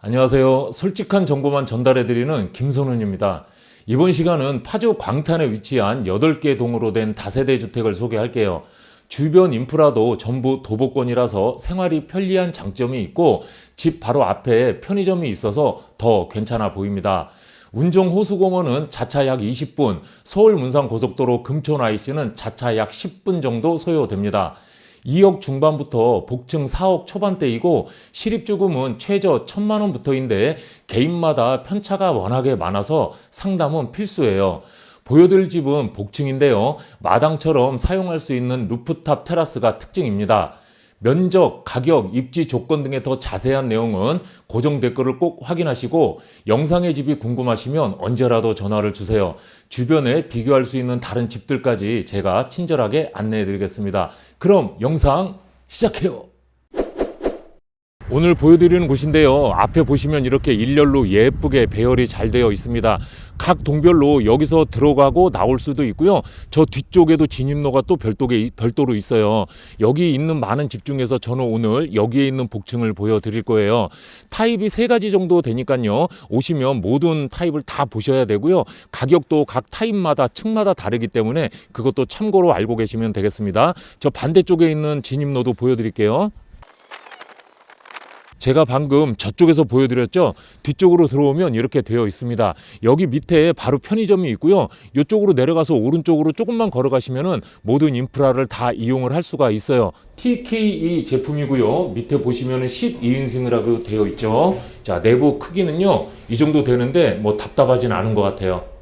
안녕하세요. 솔직한 정보만 전달해드리는 김선훈입니다. 이번 시간은 파주 광탄에 위치한 8개 동으로 된 다세대 주택을 소개할게요. 주변 인프라도 전부 도보권이라서 생활이 편리한 장점이 있고 집 바로 앞에 편의점이 있어서 더 괜찮아 보입니다. 운정 호수공원은 자차 약 20분, 서울 문산 고속도로 금촌 IC는 자차 약 10분 정도 소요됩니다. 2억 중반부터 복층 4억 초반대이고 실입주금은 최저 1천만 원부터인데 개인마다 편차가 워낙에 많아서 상담은 필수예요. 보여드릴 집은 복층인데요. 마당처럼 사용할 수 있는 루프탑 테라스가 특징입니다. 면적, 가격, 입지 조건 등의 더 자세한 내용은 고정 댓글을 꼭 확인하시고 영상의 집이 궁금하시면 언제라도 전화를 주세요. 주변에 비교할 수 있는 다른 집들까지 제가 친절하게 안내해 드리겠습니다. 그럼 영상 시작해요. 오늘 보여드리는 곳인데요. 앞에 보시면 이렇게 일렬로 예쁘게 배열이 잘 되어 있습니다. 각 동별로 여기서 들어가고 나올 수도 있고요. 저 뒤쪽에도 진입로가 또 별도게, 별도로 있어요. 여기 있는 많은 집 중에서 저는 오늘 여기에 있는 복층을 보여드릴 거예요. 타입이 세 가지 정도 되니까요. 오시면 모든 타입을 다 보셔야 되고요. 가격도 각 타입마다 층마다 다르기 때문에 그것도 참고로 알고 계시면 되겠습니다. 저 반대쪽에 있는 진입로도 보여드릴게요. 제가 방금 저쪽에서 보여드렸죠. 뒤쪽으로 들어오면 이렇게 되어 있습니다. 여기 밑에 바로 편의점이 있고요. 이쪽으로 내려가서 오른쪽으로 조금만 걸어가시면은 모든 인프라를 다 이용을 할 수가 있어요. TKE 제품이고요. 밑에 보시면은 12인승이라고 되어 있죠. 자, 내부 크기는요. 이 정도 되는데 뭐 답답하진 않은 것 같아요.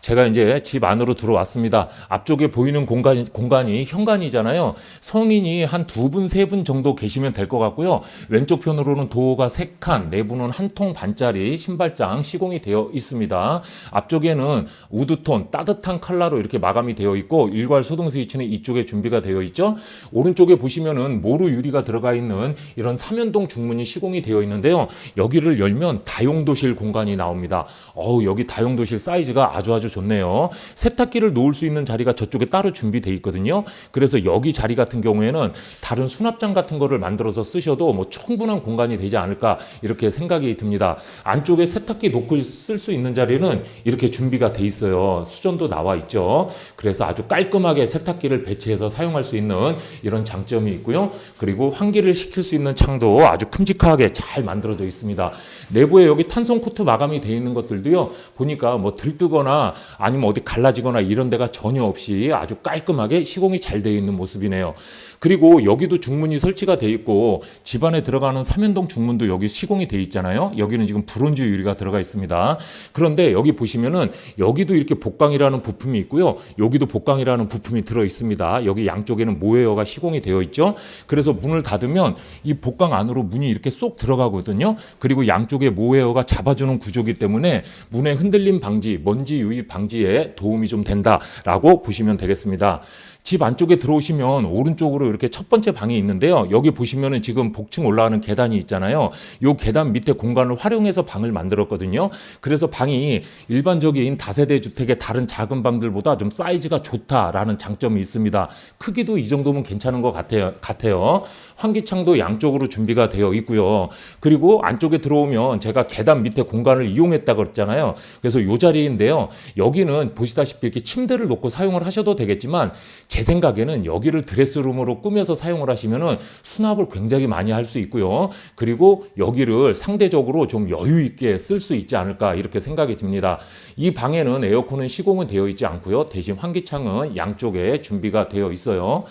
제가 이제 집 안으로 들어왔습니다. 앞쪽에 보이는 공간, 공간이 현관이잖아요. 성인이 한 두 분, 세 분 정도 계시면 될 것 같고요. 왼쪽 편으로는 도어가 세 칸, 내부는 한 통 반짜리 신발장 시공이 되어 있습니다. 앞쪽에는 우드톤, 따뜻한 컬러로 이렇게 마감이 되어 있고, 일괄 소등 스위치는 이쪽에 준비가 되어 있죠. 오른쪽에 보시면은 모루 유리가 들어가 있는 이런 삼연동 중문이 시공이 되어 있는데요. 여기를 열면 다용도실 공간이 나옵니다. 어우, 여기 다용도실 사이즈가 아주 아주 좋네요. 세탁기를 놓을 수 있는 자리가 저쪽에 따로 준비되어 있거든요. 그래서 여기 자리 같은 경우에는 다른 수납장 같은 거를 만들어서 쓰셔도 뭐 충분한 공간이 되지 않을까 이렇게 생각이 듭니다. 안쪽에 세탁기 놓고 쓸 수 있는 자리는 이렇게 준비가 돼 있어요. 수전도 나와 있죠. 그래서 아주 깔끔하게 세탁기를 배치해서 사용할 수 있는 이런 장점이 있고요. 그리고 환기를 시킬 수 있는 창도 아주 큼직하게 잘 만들어져 있습니다. 내부에 여기 탄성 코트 마감이 되어 있는 것들도요. 보니까 뭐 들뜨거나 아니면 어디 갈라지거나 이런 데가 전혀 없이 아주 깔끔하게 시공이 잘 되어 있는 모습이네요. 그리고 여기도 중문이 설치가 돼 있고 집안에 들어가는 삼연동 중문도 여기 시공이 돼 있잖아요. 여기는 지금 브론즈 유리가 들어가 있습니다. 그런데 여기 보시면은 여기도 이렇게 복강이라는 부품이 있고요. 여기도 복강이라는 부품이 들어 있습니다. 여기 양쪽에는 모웨어가 시공이 되어 있죠. 그래서 문을 닫으면 이 복강 안으로 문이 이렇게 쏙 들어가거든요. 그리고 양쪽에 모웨어가 잡아주는 구조기 때문에 문의 흔들림 방지, 먼지 유입 방지에 도움이 좀 된다라고 보시면 되겠습니다. 집 안쪽에 들어오시면 오른쪽으로 이렇게 첫 번째 방이 있는데요. 여기 보시면은 지금 복층 올라가는 계단이 있잖아요. 요 계단 밑에 공간을 활용해서 방을 만들었거든요. 그래서 방이 일반적인 다세대 주택의 다른 작은 방들보다 좀 사이즈가 좋다라는 장점이 있습니다. 크기도 이 정도면 괜찮은 것 같아요. 같아요. 환기창도 양쪽으로 준비가 되어 있고요. 그리고 안쪽에 들어오면 제가 계단 밑에 공간을 이용했다고 그랬잖아요. 그래서 요 자리인데요. 여기는 보시다시피 이렇게 침대를 놓고 사용을 하셔도 되겠지만 제 생각에는 여기를 드레스룸으로 꾸며서 사용을 하시면은 수납을 굉장히 많이 할 수 있고요. 그리고 여기를 상대적으로 좀 여유 있게 쓸 수 있지 않을까 이렇게 생각이 듭니다. 이 방에는 에어컨은 시공은 되어 있지 않고요. 대신 환기창은 양쪽에 준비가 되어 있어요.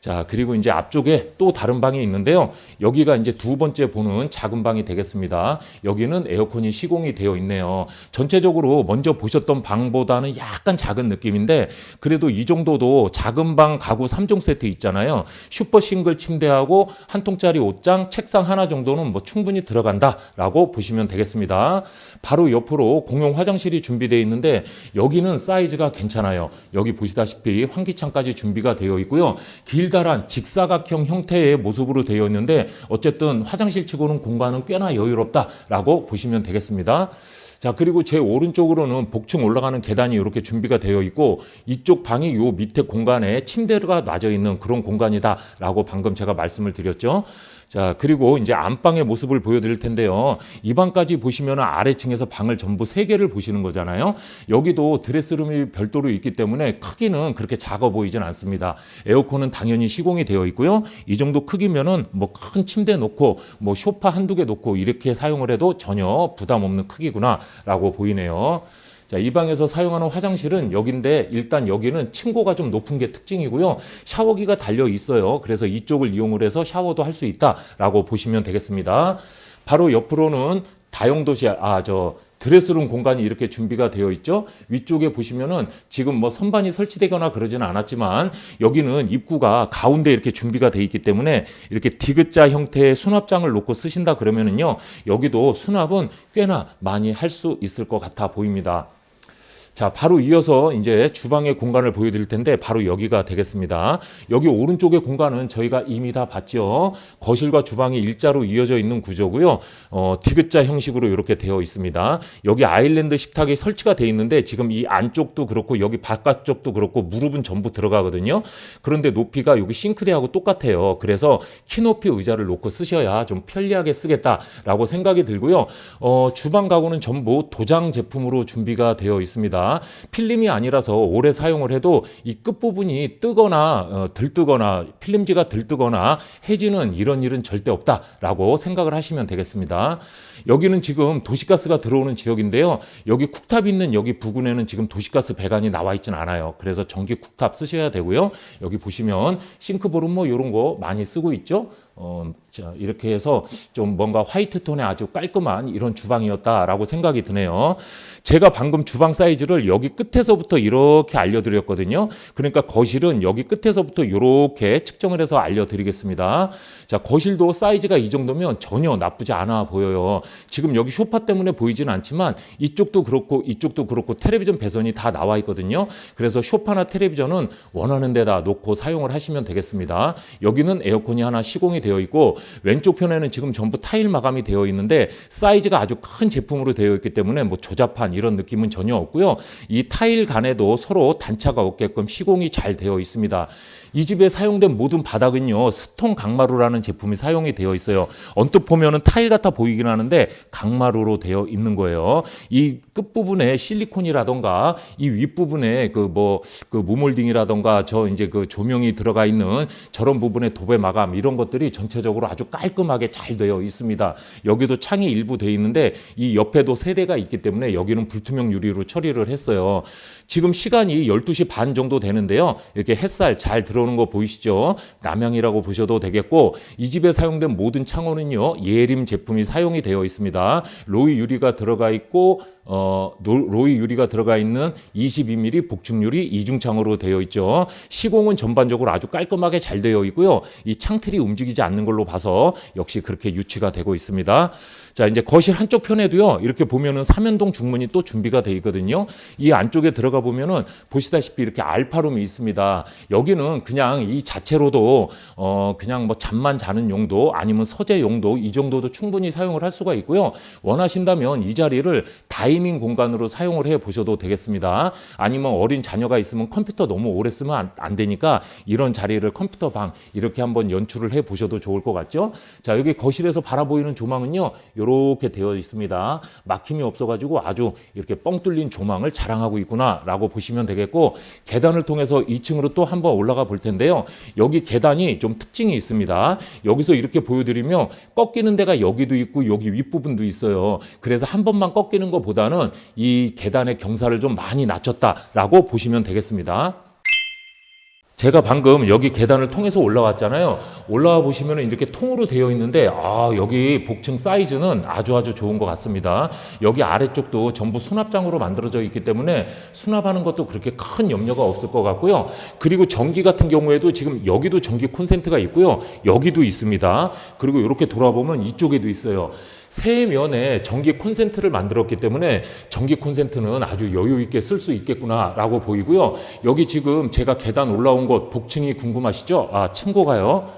자, 그리고 이제 앞쪽에 또 다른 방이 있는데요. 여기가 이제 두 번째 보는 작은 방이 되겠습니다. 여기는 에어컨이 시공이 되어 있네요. 전체적으로 먼저 보셨던 방보다는 약간 작은 느낌인데 그래도 이 정도도 작은 방 가구 3종 세트 있잖아요. 슈퍼 싱글 침대하고 한 통짜리 옷장, 책상 하나 정도는 뭐 충분히 들어간다라고 보시면 되겠습니다. 바로 옆으로 공용 화장실이 준비되어 있는데 여기는 사이즈가 괜찮아요. 여기 보시다시피 환기창까지 준비가 되어 있고요. 길 길다란 직사각형 형태의 모습으로 되어 있는데 어쨌든 화장실 치고는 공간은 꽤나 여유롭다라고 보시면 되겠습니다. 자, 그리고 제 오른쪽으로는 복층 올라가는 계단이 이렇게 준비가 되어 있고 이쪽 방이 요 밑에 공간에 침대가 놔져 있는 그런 공간이다라고 방금 제가 말씀을 드렸죠. 자, 그리고 이제 안방의 모습을 보여드릴 텐데요. 이 방까지 보시면 아래층에서 방을 전부 세 개를 보시는 거잖아요. 여기도 드레스룸이 별도로 있기 때문에 크기는 그렇게 작아 보이진 않습니다. 에어컨은 당연히 시공이 되어 있고요. 이 정도 크기면은 뭐 큰 침대 놓고 뭐 소파 한두 개 놓고 이렇게 사용을 해도 전혀 부담 없는 크기구나라고 보이네요. 자, 이 방에서 사용하는 화장실은 여기인데 일단 여기는 층고가 좀 높은 게 특징이고요. 샤워기가 달려 있어요. 그래서 이쪽을 이용을 해서 샤워도 할 수 있다라고 보시면 되겠습니다. 바로 옆으로는 다용도시 아 저 드레스룸 공간이 이렇게 준비가 되어 있죠. 위쪽에 보시면은 지금 뭐 선반이 설치되거나 그러지는 않았지만 여기는 입구가 가운데 이렇게 준비가 되어 있기 때문에 이렇게 디귿자 형태의 수납장을 놓고 쓰신다 그러면은요. 여기도 수납은 꽤나 많이 할 수 있을 것 같아 보입니다. 자, 바로 이어서 이제 주방의 공간을 보여드릴 텐데 바로 여기가 되겠습니다. 여기 오른쪽의 공간은 저희가 이미 다 봤죠. 거실과 주방이 일자로 이어져 있는 구조고요. 어, 디귿자 형식으로 이렇게 되어 있습니다. 여기 아일랜드 식탁이 설치가 되어 있는데 지금 이 안쪽도 그렇고 여기 바깥쪽도 그렇고 무릎은 전부 들어가거든요. 그런데 높이가 여기 싱크대하고 똑같아요. 그래서 키높이 의자를 놓고 쓰셔야 좀 편리하게 쓰겠다라고 생각이 들고요. 어, 주방 가구는 전부 도장 제품으로 준비가 되어 필름이 아니라서 오래 사용을 해도 이 끝부분이 뜨거나 어, 들뜨거나 필름지가 들뜨거나 해지는 이런 일은 절대 없다라고 생각을 하시면 되겠습니다. 여기는 지금 도시가스가 들어오는 지역인데요. 여기 쿡탑 있는 여기 부근에는 지금 도시가스 배관이 나와 있진 않아요. 그래서 전기 쿡탑 쓰셔야 되고요. 여기 보시면 싱크볼은 뭐 이런 거 많이 쓰고 있죠. 어, 자, 이렇게 해서 좀 뭔가 화이트 톤의 아주 깔끔한 이런 주방이었다라고 생각이 드네요. 제가 방금 주방 사이즈를 여기 끝에서부터 이렇게 알려드렸거든요. 그러니까 거실은 여기 끝에서부터 이렇게 측정을 해서 알려드리겠습니다. 자, 거실도 사이즈가 이 정도면 전혀 나쁘지 않아 보여요. 지금 여기 소파 때문에 보이진 않지만 이쪽도 그렇고 이쪽도 그렇고 텔레비전 배선이 다 나와 있거든요. 그래서 소파나 텔레비전은 원하는 데다 놓고 사용을 하시면 되겠습니다. 여기는 에어컨이 하나 시공이 되어 있고 왼쪽 편에는 지금 전부 타일 마감이 되어 있는데 사이즈가 아주 큰 제품으로 되어 있기 때문에 뭐 조잡한 이런 느낌은 전혀 없고요. 이 타일 간에도 서로 단차가 없게끔 시공이 잘 되어 있습니다. 이 집에 사용된 모든 바닥은요 스톤 강마루라는 제품이 사용이 되어 있어요. 언뜻 보면은 타일 같아 보이긴 하는데 강마루로 되어 있는 거예요. 이 끝 부분에 실리콘이라던가 이윗 부분에 그 뭐 그 무몰딩이라던가 저 이제 그 조명이 들어가 있는 저런 부분의 도배 마감 이런 것들이 전체적으로 아주 깔끔하게 잘 되어 있습니다. 여기도 창이 일부 되어 있는데 이 옆에도 세대가 있기 때문에 여기는 불투명 유리로 처리를 했어요. 지금 시간이 12시 반 정도 되는데요. 이렇게 햇살 잘 들어오는 거 보이시죠? 남향이라고 보셔도 되겠고 이 집에 사용된 모든 창호는요. 예림 제품이 사용이 되어 있습니다. 로이 유리가 들어가 있고 어, 노- 로이 유리가 들어가 있는 22mm 복층 유리 이중창으로 되어 있죠. 시공은 전반적으로 아주 깔끔하게 잘 되어 있고요. 이 창틀이 움직이지 않는 걸로 봐서 역시 그렇게 유치가 되고 있습니다. 자, 이제 거실 한쪽 편에도요. 이렇게 보면은 삼연동 중문이 또 준비가 되어 있거든요. 이 안쪽에 들어가 보면은 보시다시피 이렇게 알파룸이 있습니다. 여기는 그냥 이 자체로도 어 그냥 뭐 잠만 자는 용도 아니면 서재 용도 이 정도도 충분히 사용을 할 수가 있고요. 원하신다면 이 자리를 다 이닝 공간으로 사용을 해 보셔도 되겠습니다. 아니면 어린 자녀가 있으면 컴퓨터 너무 오래 쓰면 안, 안 되니까 이런 자리를 컴퓨터 방 이렇게 한번 연출을 해 보셔도 좋을 것 같죠? 자, 여기 거실에서 바라보이는 조망은요. 이렇게 되어 있습니다. 막힘이 없어 가지고 아주 이렇게 뻥 뚫린 조망을 자랑하고 있구나라고 보시면 되겠고 계단을 통해서 2층으로 또 한번 올라가 볼 텐데요. 여기 계단이 좀 특징이 있습니다. 여기서 이렇게 보여드리면 꺾이는 데가 여기도 있고 여기 윗부분도 있어요. 그래서 한 번만 꺾이는 것보다 는 이 계단의 경사를 좀 많이 낮췄다라고 보시면 되겠습니다. 제가 방금 여기 계단을 통해서 올라왔잖아요. 올라와 보시면 이렇게 통으로 되어 있는데, 아, 여기 복층 사이즈는 아주 아주 좋은 것 같습니다. 여기 아래쪽도 전부 수납장으로 만들어져 있기 때문에 수납하는 것도 그렇게 큰 염려가 없을 것 같고요. 그리고 전기 같은 경우에도 지금 여기도 전기 콘센트가 있고요. 여기도 있습니다. 그리고 이렇게 돌아보면 이쪽에도 있어요. 세 면에 전기 콘센트를 만들었기 때문에 전기 콘센트는 아주 여유 있게 쓸 수 있겠구나라고 보이고요. 여기 지금 제가 계단 올라온 곳 복층이 궁금하시죠? 아, 층고가요.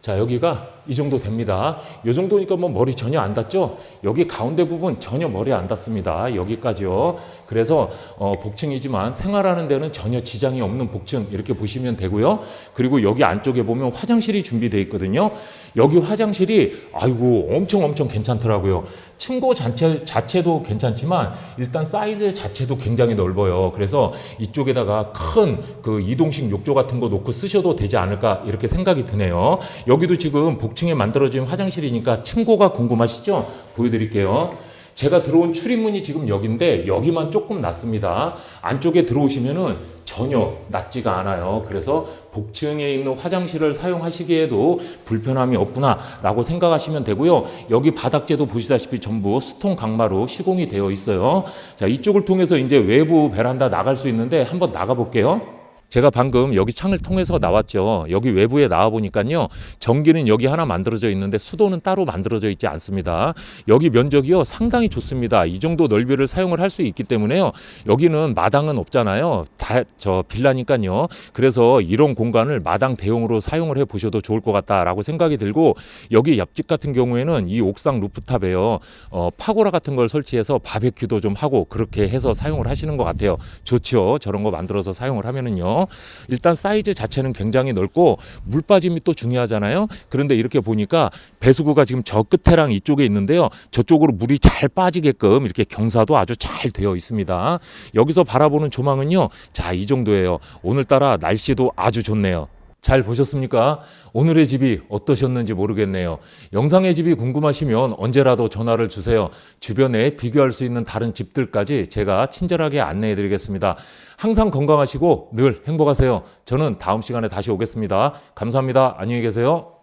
자, 여기가 이 정도 됩니다. 이 정도니까 뭐 머리 전혀 안 닿죠? 여기 가운데 부분 전혀 머리 안 닿습니다. 여기까지요. 그래서 어, 복층이지만 생활하는 데는 전혀 지장이 없는 복층 이렇게 보시면 되고요. 그리고 여기 안쪽에 보면 화장실이 준비되어 있거든요. 여기 화장실이 아이고 엄청 엄청 괜찮더라고요. 층고 자체, 자체도 괜찮지만 일단 사이즈 자체도 굉장히 넓어요. 그래서 이쪽에다가 큰 그 이동식 욕조 같은 거 놓고 쓰셔도 되지 않을까 이렇게 생각이 드네요. 여기도 지금 복 층에 만들어진 화장실이니까 층고가 궁금하시죠? 보여드릴게요. 제가 들어온 출입문이 지금 여기인데 여기만 조금 낮습니다. 안쪽에 들어오시면은 전혀 낮지가 않아요. 그래서 복층에 있는 화장실을 사용하시기에도 불편함이 없구나라고 생각하시면 되고요. 여기 바닥재도 보시다시피 전부 스톤 강마로 시공이 되어 있어요. 자, 이쪽을 통해서 이제 외부 베란다 나갈 수 있는데 한번 나가 볼게요. 제가 방금 여기 창을 통해서 나왔죠. 여기 외부에 나와 보니까요. 전기는 여기 하나 만들어져 있는데 수도는 따로 만들어져 있지 않습니다. 여기 면적이요. 상당히 좋습니다. 이 정도 넓이를 사용을 할 수 있기 때문에요. 여기는 마당은 없잖아요. 다 저 빌라니까요. 그래서 이런 공간을 마당 대용으로 사용을 해 보셔도 좋을 것 같다라고 생각이 들고 여기 옆집 같은 경우에는 이 옥상 루프탑에요. 어, 파고라 같은 걸 설치해서 바베큐도 좀 하고 그렇게 해서 사용을 하시는 것 같아요. 좋죠. 저런 거 만들어서 사용을 하면은 요. 일단 사이즈 자체는 굉장히 넓고 물 빠짐이 또 중요하잖아요. 그런데 이렇게 보니까 배수구가 지금 저 끝에랑 이쪽에 있는데요. 저쪽으로 물이 잘 빠지게끔 이렇게 경사도 아주 잘 되어 있습니다. 여기서 바라보는 조망은요. 자, 이 정도예요. 오늘따라 날씨도 아주 좋네요. 잘 보셨습니까? 오늘의 집이 어떠셨는지 모르겠네요. 영상의 집이 궁금하시면 언제라도 전화를 주세요. 주변에 비교할 수 있는 다른 집들까지 제가 친절하게 안내해 드리겠습니다. 항상 건강하시고 늘 행복하세요. 저는 다음 시간에 다시 오겠습니다. 감사합니다. 안녕히 계세요.